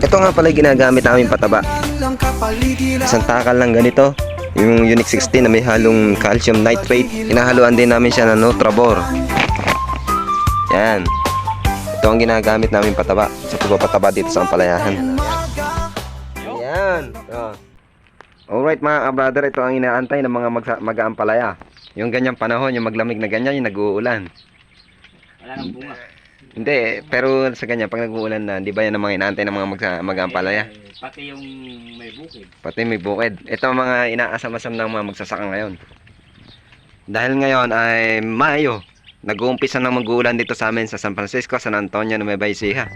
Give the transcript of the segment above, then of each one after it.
Ito nga pala ginagamit namin pataba. Isang takal lang ganito. Yung Unique 16 na may halong calcium nitrate. Inahaluan din namin siya ng Nutrabor. Yan. Ito ang ginagamit namin pataba sa pagpapataba dito sa Ampalayahan. Yan. Oh. Alright mga ka-brother, ito ang inaantay ng mga mag-aampalaya. Yung ganyang panahon, yung maglamig na ganyan, yung nag-uulan. Wala nang bunga. Hindi, pero sa ganyan, pag nag-uulan na, di ba yan ang mga inaantay ng mga magsa- mag-aampalaya? Eh, pati yung may bukid. Pati may bukid. Ito ang mga inaasam-asam ng mga magsasaka ngayon. Dahil ngayon ay Mayo, nag-uumpisa ng mag-uulan dito sa amin sa San Francisco, San Antonio, Nueva Ecija.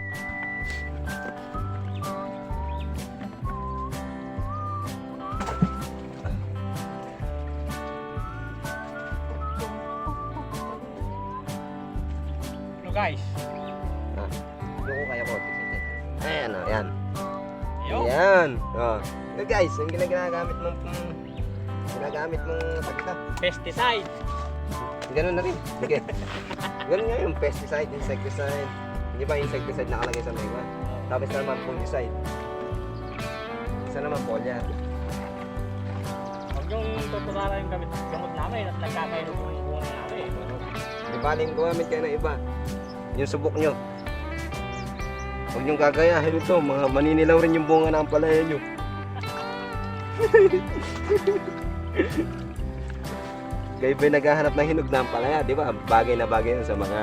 Guys. Yung ko kaya ko. Ayan, oh, ayan. Yo. Ayan. Oh. Yo guys, yung ginagamit mong ginagamit mong sakita. Pesticide. Ganun na rin. Sige. Ganun nga yung pesticide, insecticide. Hindi ba insecticide nakalagay sa mga? Tapos na naman fungicide. Isa naman polya. Huwag yung tutulala yung gamit gamot namin at nagkakairo ko yung bunga namin. Di baling gumamit kayo ng iba. Yung subok nyo. Huwag nyo gagayahin ito. Mga maninilaw rin yung bunga ng palaya nyo. Kayo ba naghahanap ng hinog ng palaya, di ba? Bagay na bagay sa mga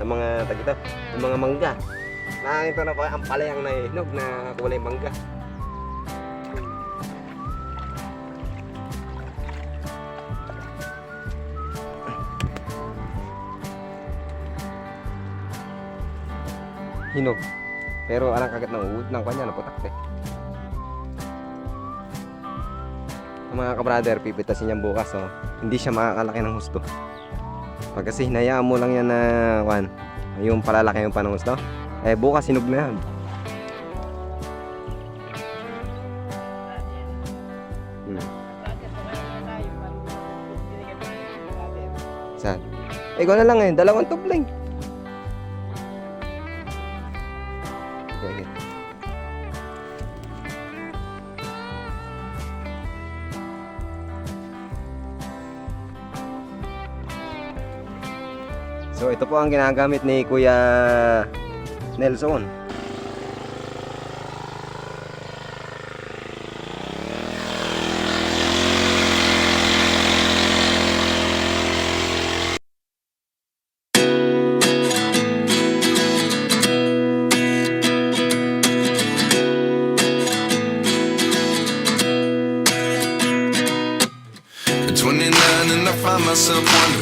sa mga tagito, mga mangga. Nakakita na ba ang palayang na hinog na kulay mangga? Hinog. Pero alang kagat ng uod ng kanya, naputakte. Ang mga kabrader, pipitasin niyan bukas, oh. Hindi siya makakalaki ng husto. Pag kasi hinayaan mo lang yan na, wan, yung palalaki yung panang husto, eh bukas hinog na yan. Hmm. Saan? Eh, na lang ngayon, dalawang tubling. So ito po ang ginagamit ni Kuya Nelson. At 29 and I find myself wondering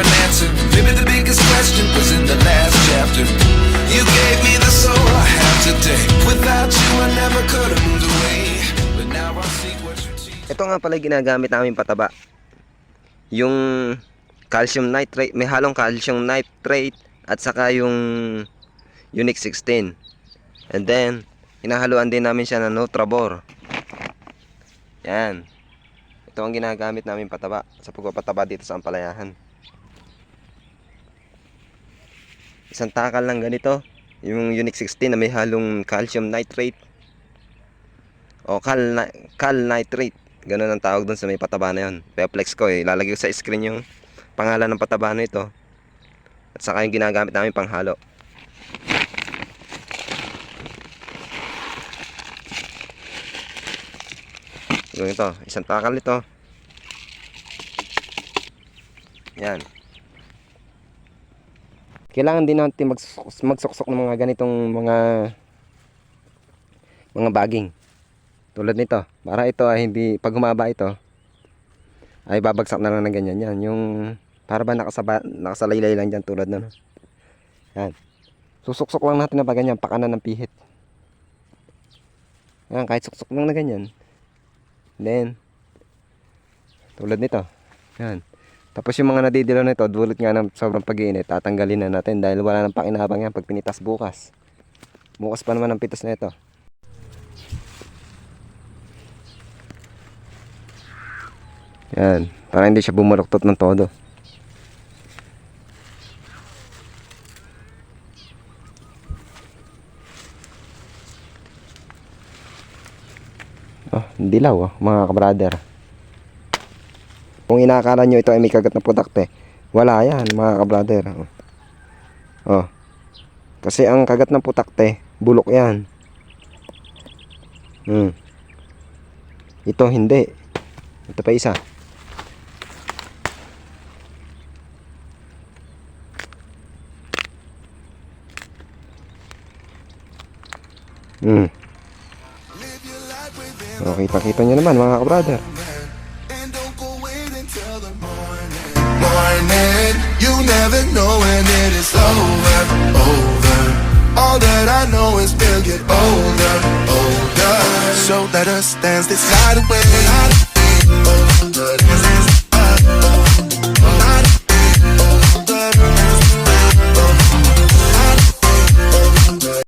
An answer. Maybe the biggest question was in the last chapter. You gave me the soul I have today. Without you, I never could have moved away. But now I see what you teach. Ito nga pala ginagamit namin pataba. Yung calcium nitrate, may halong calcium nitrate at saka yung Unique 16. And then, inahaluan din namin siya ng Nutrabor. Yan. Ito ang ginagamit namin pataba sa pagpapataba dito sa Ampalayahan. Isang takal lang ganito. Yung Unique 16 na may halong calcium nitrate. O cal, cal nitrate. Ganun ang tawag doon sa may pataba na yun. Peplex ko eh. Lalagay ko sa screen yung pangalan ng pataba na ito. At saka yung ginagamit namin panghalo. Yung ito, isang takal ito. Yan. Kailangan din natin magsuks- magsuksok ng mga ganitong mga mga baging. Tulad nito. Para ito ay hindi, pag humaba ito, ay babagsak na lang ng ganyan yan. Yung para ba nakasaba, nakasalaylay lang dyan tulad na. Yan. Susuksok lang natin na pa ganyan, pakanan ng pihit. Yan, kahit suksok lang na ganyan. Then, tulad nito. Yan. Tapos yung mga nadidilaw nito, dulot nga ng sobrang pag-iinit, tatanggalin na natin dahil wala nang pakinabang yan pag pinitas bukas. Bukas pa naman ang pitas na ito. Yan, para hindi siya bumaluktot ng todo. Oh, dilaw oh, mga kabrader. Kung inaakala nyo ito ay may kagat na putakte, wala yan mga kabrader. Oh. oh. Kasi ang kagat ng putakte, bulok yan. Hmm. Ito hindi. Ito pa isa. Hmm. Okay, pakita nyo naman mga kabrader. Never know when it is over, over. All that I know is we'll get older, older. So let us dance this night away.